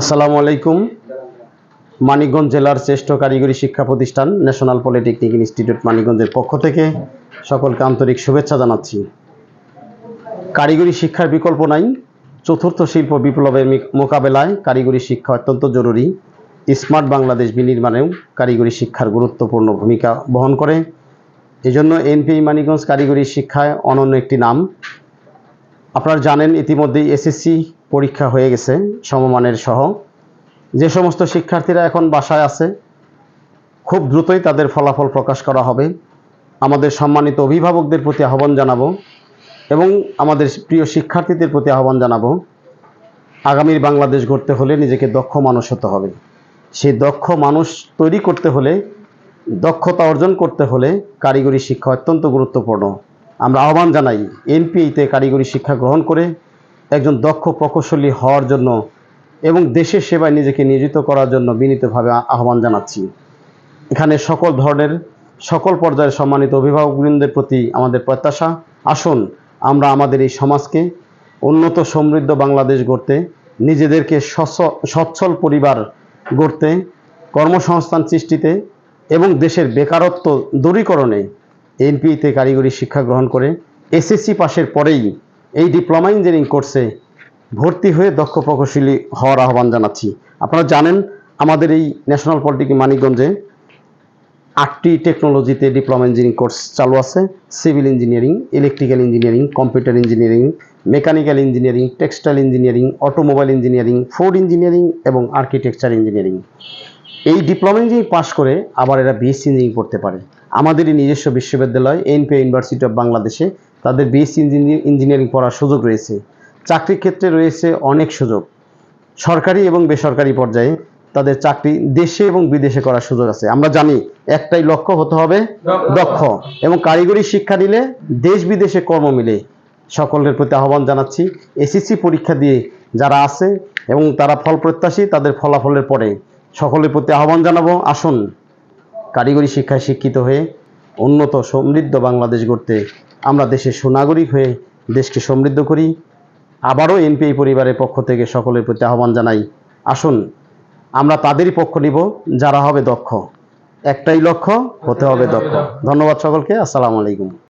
আসসালামু আলাইকুম মানিকগঞ্জ জেলার শ্রেষ্ঠ কারিগরি শিক্ষা প্রতিষ্ঠান ন্যাশনাল পলিটেকনিক ইনস্টিটিউট মানিকগঞ্জের পক্ষ থেকে সকলকে আন্তরিক শুভেচ্ছা জানাচ্ছি। কারিগরি শিক্ষার বিকল্প নাই। চতুর্থ শিল্প বিপ্লবের মোকাবেলায় কারিগরি শিক্ষা অত্যন্ত জরুরি। স্মার্ট বাংলাদেশ বিনির্মাণেও কারিগরি শিক্ষার গুরুত্বপূর্ণ ভূমিকা বহন করে। এজন্য এনপিআই মানিকগঞ্জ কারিগরি শিক্ষায় অনন্য একটি নাম। আপনারা জানেন, ইতিমধ্যেই এসএসসি পরীক্ষা হয়ে গেছে, সমমানের সহ। যে সমস্ত শিক্ষার্থীরা এখন বাসায় আছে, খুব দ্রুতই তাদের ফলাফল প্রকাশ করা হবে। আমাদের সম্মানিত অভিভাবকদের প্রতি আহ্বান জানাব এবং আমাদের প্রিয় শিক্ষার্থীদের প্রতি আহ্বান জানাব, আগামীর বাংলাদেশ গড়তে হলে নিজেকে দক্ষ মানুষ হতে হবে। সেই দক্ষ মানুষ তৈরি করতে হলে, দক্ষতা অর্জন করতে হলে কারিগরি শিক্ষা অত্যন্ত গুরুত্বপূর্ণ। আমরা আহ্বান জানাই, এনপিইতে কারিগরি শিক্ষা গ্রহণ করে একজন দক্ষ প্রকৌশলী হওয়ার জন্য এবং দেশের সেবায় নিজেকে নিয়োজিত করার জন্য বিনীতভাবে আহ্বান জানাচ্ছি। এখানে সকল ধরনের, সকল পর্যায়ের সম্মানিত অভিভাবকবৃন্দের প্রতি আমাদের প্রত্যাশা। আসুন, আমরা আমাদের এই সমাজকে উন্নত সমৃদ্ধ বাংলাদেশ গড়তে, নিজেদেরকে সচ্ছ- সচ্ছল পরিবার গড়তে, কর্মসংস্থান সৃষ্টিতে এবং দেশের বেকারত্ব দূরীকরণে এনপিতে কারিগরি শিক্ষা গ্রহণ করে, এসএসসি পাশের পরেই এই ডিপ্লোমা ইঞ্জিনিয়ারিং কোর্সে ভর্তি হয়ে দক্ষ প্রকৌশলী হওয়ার আহ্বান জানাচ্ছি। আপনারা জানেন, আমাদের এই ন্যাশনাল পলিটেকনিক মানিকগঞ্জে আটটি টেকনোলজিতে ডিপ্লোমা ইঞ্জিনিয়ারিং কোর্স চালু আছে। Civil engineering electrical engineering computer engineering mechanical engineering textile engineering automobile engineering food engineering এবং আর্কিটেকচার ইঞ্জিনিয়ারিং এই ডিপ্লোমা ইঞ্জিনিয়ারিং পাশ করে আবার এরা বিএসসি ইঞ্জিনিয়ারিং করতে পারে। আমাদেরই নিজস্ব বিশ্ববিদ্যালয় এনপিআই ইউনিভার্সিটি অফ বাংলাদেশে তাদের বিএসসি ইঞ্জিনিয়ারিং পড়ার সুযোগ রয়েছে। চাকরির ক্ষেত্রে রয়েছে অনেক সুযোগ। সরকারি এবং বেসরকারি পর্যায়ে তাদের চাকরি দেশে এবং বিদেশে করার সুযোগ আছে। আমরা জানি একটাই লক্ষ্য হতে হবে দক্ষ। এবং কারিগরি শিক্ষা দিলে দেশ বিদেশে কর্ম মিলে। সকলের প্রতি আহ্বান জানাচ্ছি এসএসসি পরীক্ষা দিয়ে যারা আছে এবং তারা ফল প্রত্যাশী তাদের ফলাফলের পরে সকলের প্রতি আহ্বান জানাব। আসুন। কারিগরি শিক্ষায় শিক্ষিত হয়ে উন্নত সমৃদ্ধ বাংলাদেশ গড়তে আমরা দেশের সুনাগরিক হয়ে দেশকে সমৃদ্ধ করি। আবারও এনপিআই পরিবারের পক্ষ থেকে সকলের প্রতি আহ্বান জানাই, আসুন আমরা তাদেরই পক্ষ নিব, যারা হবে দক্ষ। একটাই লক্ষ্য, হতে হবে দক্ষ। ধন্যবাদ সকলকে, আসসালামু আলাইকুম।